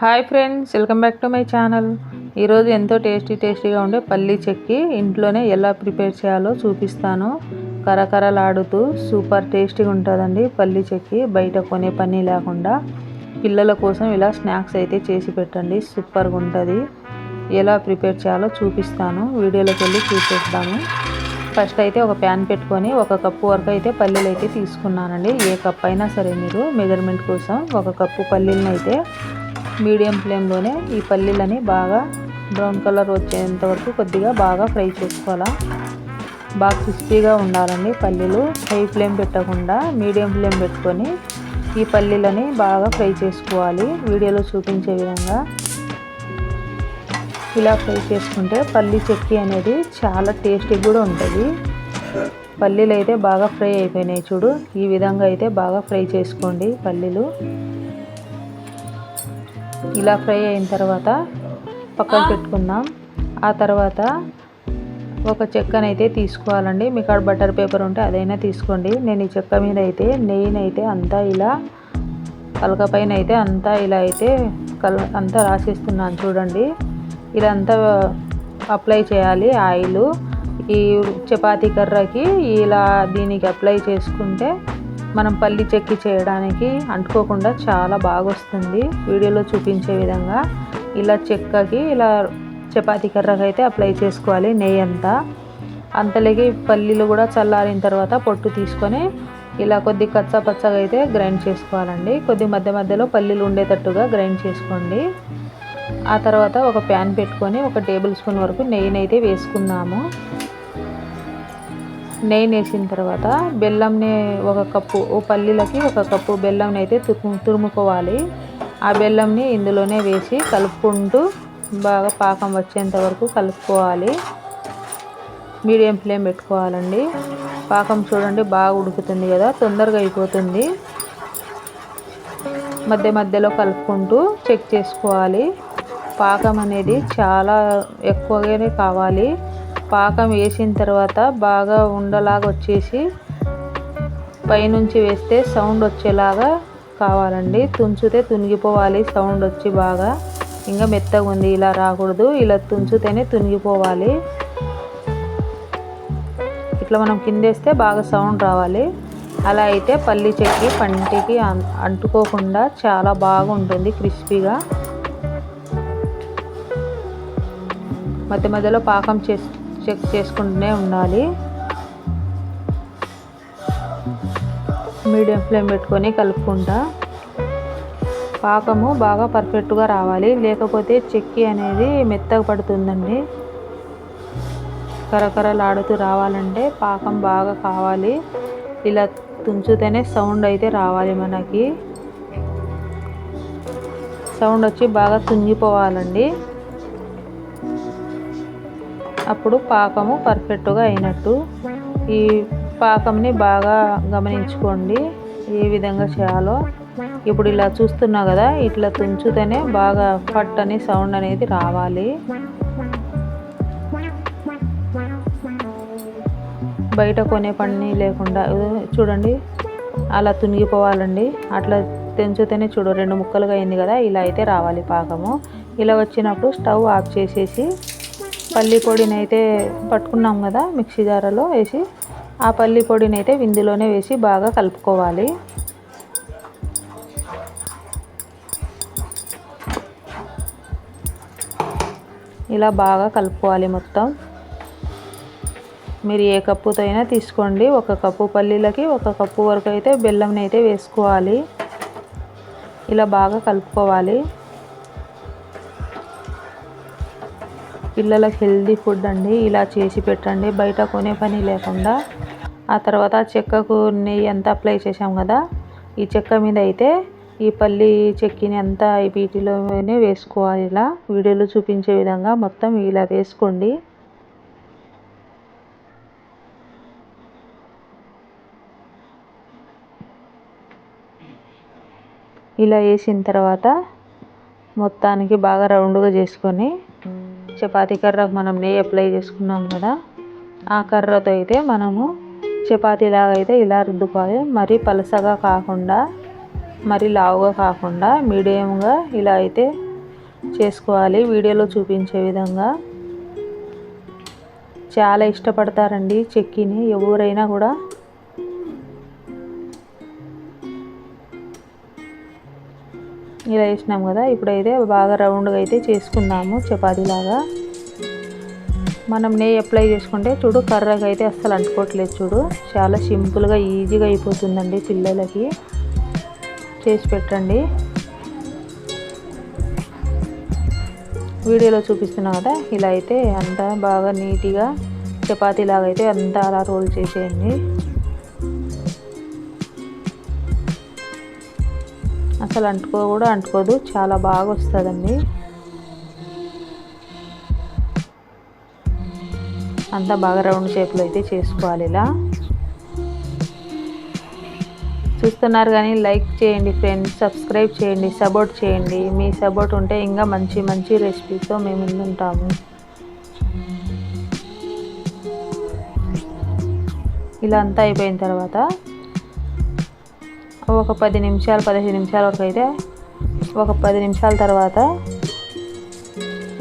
Hi friends welcome back to my channel. ఈరోజు ఎంతో tasty టేస్టీగా ఉండే పల్లీ చెక్కి ఇంట్లోనే ఎలా ప్రిపేర్ చేయాలో చూపిస్తాను. కరకరలాడుతూ సూపర్ టేస్టీగా ఉంటుందండి పల్లీ చెక్కి బయట కొనే పని లేకుండా. పిల్లల కోసం ఇలా స్నాక్స్ అయితే చేసి పెట్టండి సూపర్గా ఉంటుంది. ఎలా ప్రిపేర్ చేయాలో చూపిస్తాను. వీడియోలోకి వెళ్ళి చూసేద్దాము. ఫస్ట్ అయితే ఒక ప్యాన్ పెట్టుకొని ఒక కప్పు వరకు అయితే పల్లీలు అయితే తీసుకున్నానండి. ఏ కప్ అయినా సరే మీరు మెజర్మెంట్ కోసం ఒక కప్పు పల్లీలను అయితే మీడియం ఫ్లేమ్లోనే ఈ పల్లీలని బాగా బ్రౌన్ కలర్ వచ్చేంత వరకు కొద్దిగా బాగా ఫ్రై చేసుకోవాలా. బాగా క్రిస్పీగా ఉండాలండి పల్లీలు. హై ఫ్లేమ్ పెట్టకుండా మీడియం ఫ్లేమ్ పెట్టుకొని ఈ పల్లీలని బాగా ఫ్రై చేసుకోవాలి. వీడియోలో చూపించే విధంగా ఇలా ఫ్రై చేసుకుంటే పల్లీ చెక్కి అనేది చాలా టేస్టీ కూడా ఉంటుంది. పల్లీలు అయితే బాగా ఫ్రై అయిపోయినాయి చూడు. ఈ విధంగా అయితే బాగా ఫ్రై చేసుకోండి పల్లీలు. ఇలా ఫ్రై అయిన తర్వాత పక్కన పెట్టుకుందాం. ఆ తర్వాత ఒక చెక్కనైతే తీసుకోవాలండి. మీకు అక్కడ బటర్ పేపర్ ఉంటే అదైనా తీసుకోండి. నేను ఈ చెక్క మీద అయితే నెయ్యినైతే అంతా ఇలా పలక పైన అయితే అంతా ఇలా అయితే కల్ అంతా రాసేస్తున్నాను చూడండి. ఇలా అంతా అప్లై చేయాలి ఆయిల్. ఈ చపాతీ కర్రకి ఇలా దీనికి అప్లై చేసుకుంటే మనం పల్లి చెక్కి చేయడానికి అంటుకోకుండా చాలా బాగా వస్తుంది వీడియోలో చూపించే విధంగా ఇలా చెక్కకి ఇలా చపాతీ కర్రకి అయితే అప్లై చేసుకోవాలి నెయ్యి అంతా. అంతలోకి పల్లీలు కూడా చల్లారిన తర్వాత పొట్టు తీసుకొని ఇలా కొద్ది కచ్చా పచ్చగా అయితే గ్రైండ్ చేసుకోవాలండి. కొద్ది మధ్య మధ్యలో పల్లీలు ఉండేటట్టుగా గ్రైండ్ చేసుకోండి. ఆ తర్వాత ఒక ప్యాన్ పెట్టుకొని ఒక టేబుల్ స్పూన్ వరకు నెయ్యిని అయితే వేసుకుందాము. నెయ్యి వేసిన తర్వాత బెల్లంని ఒక కప్పు ఓ పల్లీలకి ఒక కప్పు బెల్లంని అయితే తురుము తురుముకోవాలి. ఆ బెల్లంని ఇందులోనే వేసి కలుపుకుంటూ బాగా పాకం వచ్చేంత వరకు కలుపుకోవాలి. మీడియం ఫ్లేమ్ పెట్టుకోవాలండి. పాకం చూడండి బాగా ఉడుకుతుంది కదా తొందరగా అయిపోతుంది. మధ్య మధ్యలో కలుపుకుంటూ చెక్ చేసుకోవాలి. పాకం అనేది చాలా ఎక్కువగానే కావాలి. పాకం వేసిన తర్వాత బాగా ఉండలాగా వచ్చేసి పైనుంచి వేస్తే సౌండ్ వచ్చేలాగా కావాలండి. తుంచితే తునిగిపోవాలి సౌండ్ వచ్చి బాగా. ఇంకా మెత్తగా ఉంది ఇలా రాకూడదు. ఇలా తుంచితేనే తునిగిపోవాలి. ఇట్లా మనం కిందేస్తే బాగా సౌండ్ రావాలి. అలా అయితే పల్లి చెక్కి పంటికి అంటుకోకుండా చాలా బాగుంటుంది క్రిస్పీగా. మధ్య మధ్యలో పాకం చేసి చెక్ చేసుకుంటూనే ఉండాలి. మీడియం ఫ్లేమ్ పెట్టుకొని కలుపుకుంటా. పాకము బాగా పర్ఫెక్ట్గా రావాలి. లేకపోతే చెక్కి అనేది మెత్తగా పడుతుందండి. కరకరలాడుతూ రావాలంటే పాకం బాగా కావాలి. ఇలా తుంచితేనే సౌండ్ అయితే రావాలి మనకి. సౌండ్ వచ్చి బాగా తుంగిపోవాలండి. అప్పుడు పాకము పర్ఫెక్ట్గా అయినట్టు. ఈ పాకంని బాగా గమనించుకోండి. ఏ విధంగా చేయాలో. ఇప్పుడు ఇలా చూస్తున్నా కదా ఇట్లా తుంచితేనే బాగా ఫట్ అని సౌండ్ అనేది రావాలి. బయట కొనే పని లేకుండా చూడండి. అలా తునిగిపోవాలండి అట్లా తెంచుతేనే చూడు రెండు ముక్కలుగా అయింది కదా ఇలా అయితే రావాలి పాకము. ఇలా వచ్చినప్పుడు స్టవ్ ఆఫ్ చేసేసి పల్లి పొడిని అయితే పట్టుకున్నాం కదా మిక్సీ జారలో వేసి ఆ పల్లి పొడిని అయితే విందులోనే వేసి బాగా కలుపుకోవాలి. ఇలా బాగా కలుపుకోవాలి మొత్తం. మీరు ఏ కప్పుతో అయినా తీసుకోండి. ఒక కప్పు పల్లీలకి ఒక కప్పు వరకు అయితే బెల్లంని అయితే వేసుకోవాలి. ఇలా బాగా కలుపుకోవాలి. పిల్లలకు హెల్దీ ఫుడ్ అండి ఇలా చేసి పెట్టండి. బయట కొనే పని లేకుండా. ఆ తర్వాత చెక్కకు నెయ్యి అంతా అప్లై చేసాం కదా ఈ చెక్క మీద అయితే ఈ పల్లి చెక్కిని అంతా వీటిలోనే వేసుకోవాలి. ఇలా వీడియోలో చూపించే విధంగా మొత్తం ఇలా వేసుకోండి. ఇలా వేసిన తర్వాత మొత్తానికి బాగా రౌండ్గా చేసుకొని చపాతీ కర్రకు మనం నెయ్యి అప్లై చేసుకున్నాం కదా ఆ కర్రతో అయితే మనము చపాతీలాగా అయితే ఇలా రుద్దుకోవాలి. మరీ పలసగా కాకుండా మరి లావుగా కాకుండా మీడియంగా ఇలా అయితే చేసుకోవాలి. వీడియోలో చూపించే విధంగా చాలా ఇష్టపడతారండి చెక్కిని. ఎవరైనా కూడా ఇలా వేసినాం కదా ఇప్పుడైతే బాగా రౌండ్గా అయితే చేసుకుందాము చపాతీలాగా. మనం నెయ్యి అప్లై చేసుకుంటే చూడు కర్రగా అయితే అస్సలు అంటుకోవట్లేదు చూడు. చాలా సింపుల్గా ఈజీగా అయిపోతుందండి పిల్లలకి. చేసి పెట్టండి. వీడియోలో చూపిస్తున్నా కదా ఇలా అయితే అంతా బాగా నీట్గా చపాతీలాగా అయితే అంతా అలా రోల్ చేసేయండి. అసలు అంటుకో కూడా అంటుకోదు. చాలా బాగా వస్తుందండి. అంతా బాగా రౌండ్ షేప్లో అయితే చేసుకోవాలి ఇలా. చూస్తున్నారు కానీ లైక్ చేయండి ఫ్రెండ్స్ సబ్స్క్రైబ్ చేయండి సపోర్ట్ చేయండి. మీ సపోర్ట్ ఉంటే ఇంకా మంచి మంచి రెసిపీతో మేము ముందుంటాము. ఇలా అంతా అయిపోయిన తర్వాత ఒక పది నిమిషాలు పదిహేను నిమిషాల వరకు అయితే ఒక పది నిమిషాల తర్వాత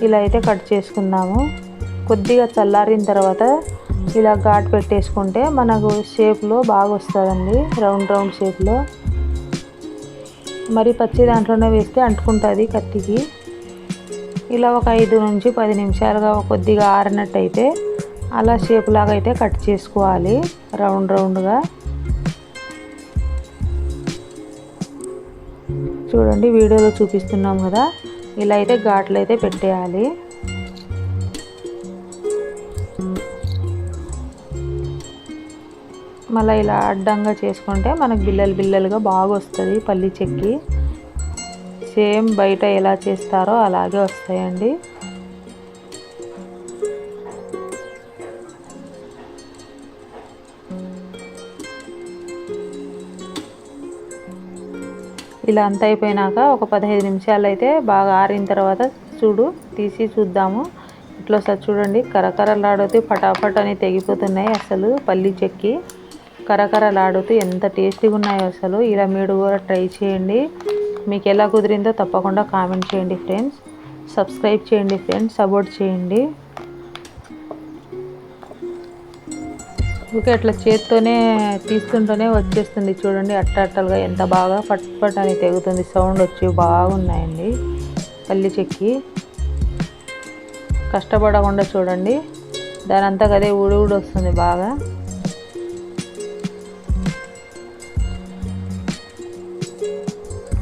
ఇలా అయితే కట్ చేసుకుందాము కొద్దిగా చల్లారిన తర్వాత ఇలా ఘాట్ పెట్టేసుకుంటే మనకు షేప్లో బాగా వస్తుందండి. రౌండ్ రౌండ్ షేప్లో. మరి పచ్చి దాంట్లోనే వేస్తే అంటుకుంటుంది కత్తికి. ఇలా ఒక ఐదు నుంచి పది నిమిషాలుగా కొద్దిగా ఆరినట్టయితే అలా షేప్ లాగా అయితే కట్ చేసుకోవాలి రౌండ్ రౌండ్గా. చూడండి వీడియోలో చూపిస్తున్నాం కదా. ఇలా అయితే ఘాట్లు అయితే పెట్టేయాలి. మళ్ళీ ఇలా అడ్డంగా చేసుకుంటే మనకు బిల్లలు బిల్లలుగా బాగా వస్తుంది పల్లి చెక్కి. సేమ్ బయట ఎలా చేస్తారో అలాగే వస్తాయండి. ఇలా అంత అయిపోయినాక ఒక పదహైదు నిమిషాలు అయితే బాగా ఆరిన తర్వాత చూడు తీసి చూద్దాము. ఇట్లా సార్ చూడండి. కరకరలాడుతూ పటాపట్ అని తెగిపోతున్నాయి అసలు పల్లి చెక్కి. కరకరలాడుతూ ఎంత టేస్టీగా ఉన్నాయో అసలు. ఇలా మీరు కూడా ట్రై చేయండి. మీకు ఎలా కుదిరిందో తప్పకుండా కామెంట్ చేయండి ఫ్రెండ్స్. సబ్స్క్రైబ్ చేయండి ఫ్రెండ్స్. సపోర్ట్ చేయండి. ఓకే అట్లా చేత్తోనే తీస్తుంటేనే వచ్చేస్తుంది. చూడండి అట్ట అట్టలుగా ఎంత బాగా పట్ పట్ అని తెగుతుంది. సౌండ్ వచ్చి బాగున్నాయండి. పల్లి చెక్కి. కష్టపడకుండా చూడండి. దాని అంతా కదే ఊడి ఊడి వస్తుంది బాగా.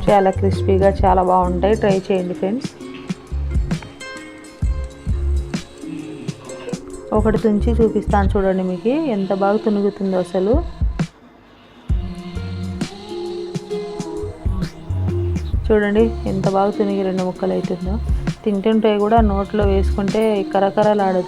చాలా క్రిస్పీగా చాలా బాగుంటాయి. ట్రై చేయండి ఫ్రెండ్స్. ఒకటి తుంచి చూపిస్తాను చూడండి మీకు. ఎంత బాగా తునుగుతుందో అసలు. చూడండి ఎంత బాగా తునిగి రెండు ముక్కలు అవుతుందో తింటుంటే కూడా నోట్లో వేసుకుంటే కరకరలాడదు.